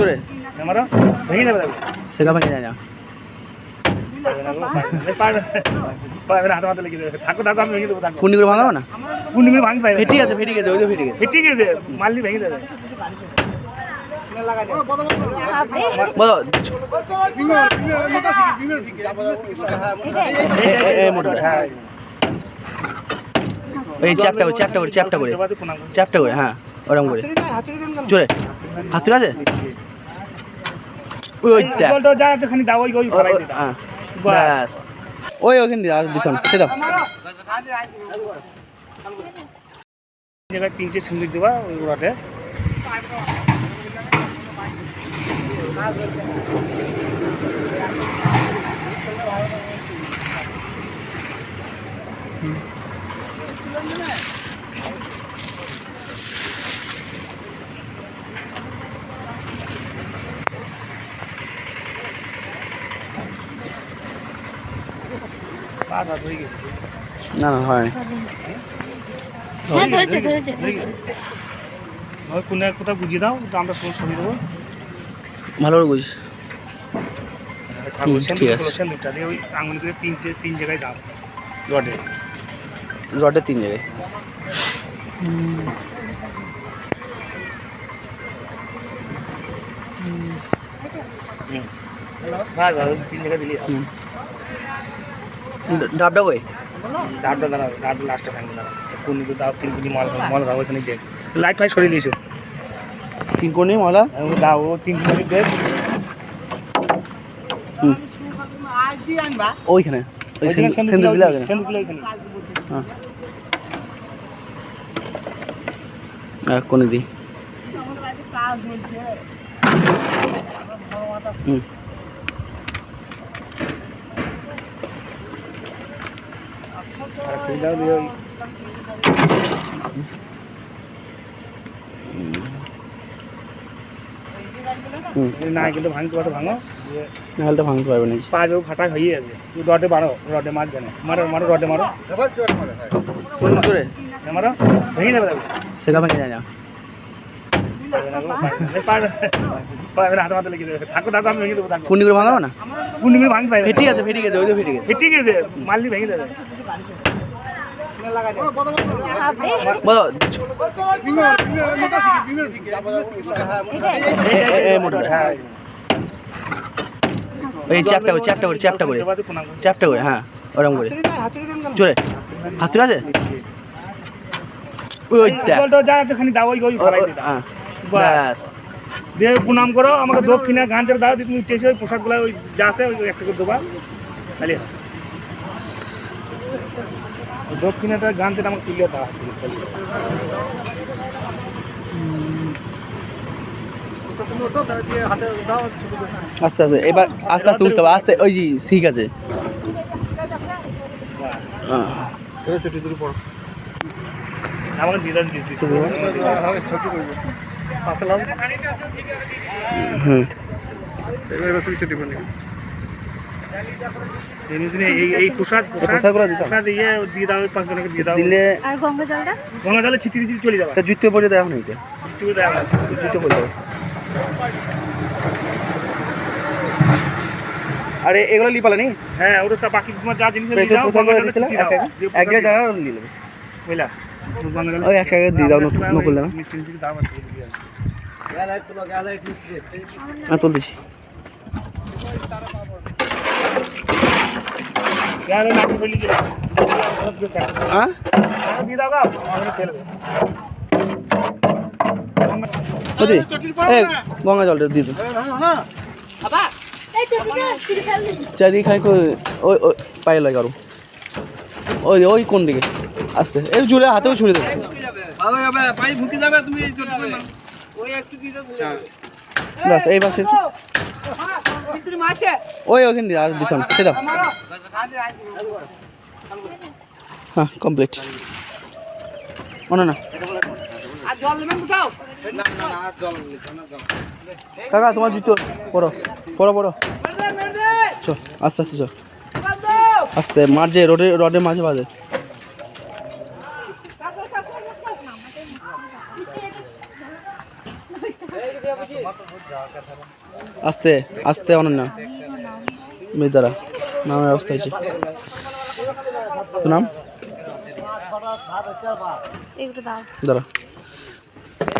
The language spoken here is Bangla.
করে সেটা ভেঙে যায় না। পারবে পারবে না হাতে হাতে লেগে যাবে। থাকো থাকো আমি ভেঙে দেবো থাকো। কুন্ডি করে ভাঙাবো না? কুন্ডি ভাঙতে পারবে ফেটি আছে ফেটি গেছে ওই তো ফেটি গেছে। ঠিক আছে মারলি ভেঙে যাবে। এই হ্যাঁ। এই চ্যাপটা করে চ্যাপটা করে চ্যাপটা করো। চ্যাপটা করে হ্যাঁ। ওরকম করে। চলে হাতুড়ি আছে? ওই ওইটা হ্যাঁ। ব্যাস। ওই ওখানে দিয়ে আর দিতাম সে জায়গায় তিনটে সিন্দুক দেবা ওই ওরাতে না না হয়। হ্যাঁ ধরেছে ধরেছে হয়ে গেছে এক কোথাও বুঝিয়ে দাও আমরা সমস্ত দেবো। ভালো করে ঠিক আছে। সেন্দুরটা দিয়ে ওই আঙুলি করে তিনটে তিন জায়গায় দাও রডে। রডের তিন জায়গায়। ভাগ, তিন জায়গায় দিলি। ডাবটা কই? ডাবটা দাঁড়াও ডাবটা লাস্টে ভাঙবে দাঁড়াও। কুন্নি তো দাও তিন কুনি মাল মাল দাও ওখানে দেখ। লাইট ফাইট সরিয়ে দিয়েছ তিন কোণে মালা দাও তিন কুনি দেখ। হুম। ওইখানে ওই ওইখানে ওখানে হ্যাঁ। হ্যাঁ কোনে দিই হুম। হুম। এই না কিন্তু ভাঙতে পারো ভাঙো। নাহলে ভাঙতে পারবে না পা যাও ফাটা হয়ে যাবে তুই রডে মারো রডে মার জানে মারো মারো রডে মারো। মারো। ভেঙে যাবে সেটা ভেঙে যায় না। পারবে পারবে না হাতে হাতে লেগে যাবে থাকো থাকো আমি ভেঙে দেবো থাকো কুন্ডি করে ভাঙাবো না কুন্ডি মিনিট ভাঙতে পারবে ফেটি আছে ফেটি গেছে ওই তো ফেটি গেছে ঠিক আছে মারলি ভেঙে যাবে এই হ্যাঁ চ্যাপটা করে চ্যাপটা করে চ্যাপটা করে। চ্যাপটা করে হ্যাঁ ওরকম করে চলে হাতুড়ি আছে ওই ওইটা দাও ওই ওই হ্যাঁ ব্যাস। দিয়ে প্রণাম করো আমাকে দক্ষিণে গাঞ্জের দাও তুমি উঠে এসে ওই পোশাকগুলো ওই যা আছে ওই একটা করে দেবা খালি দক্ষিণেটা গাঞ্জের আমাকে তুলে দাও। আস্তে আস্তে এবার আস্তে আস্তে উঠতে হবে আস্তে ওই জি ঠিক আছে। আহ, আমাকে দিদা। দিতে হুম এই এই প্রসাদ প্রসাদ প্রসাদগুলো দিতাম। প্রসাদ দিয়ে দাও ওই পাঁচজনকে দিয়ে দাও। দিলে আর গঙ্গা জলটা? গঙ্গা জলে ছিটিয়ে ছিটিয়ে চলে তা জুতো পরে দেওয়া হয়নি। জুতো পরে আরে এগুলো লিপালা নি হ্যাঁ ওটা সব বাকি তোমার যা জিনিস এক জায়গায় নিয়ে নেবে। ওই এক আগে দিয়ে দাও, নতুন করলে না হ্যাঁ, তুলতেছি। গঙ্গা জলটা দিয়ে দাও চারি খাই ওই পায়ে লাগে আরও। ওই ওই কোন দিকে? আস্তে। এই ছুড়ে হাতেও ছুড়ে দেবো। বাস এই বাসে ওই ওখানে দিয়ে আর দিতাম সে দাও। হ্যাঁ কমপ্লিট মনে না। কাকা তোমার জুতো পড়ো পড়ো পড়ো চো আস্তে আস্তে চো আস্তে মাঝে রোডে রডের মাঝে বাজে। আস্তে আস্তে অনন্যা। মেদারা নামের অবস্থা হয়েছে। তো নাম? দাঁড়া।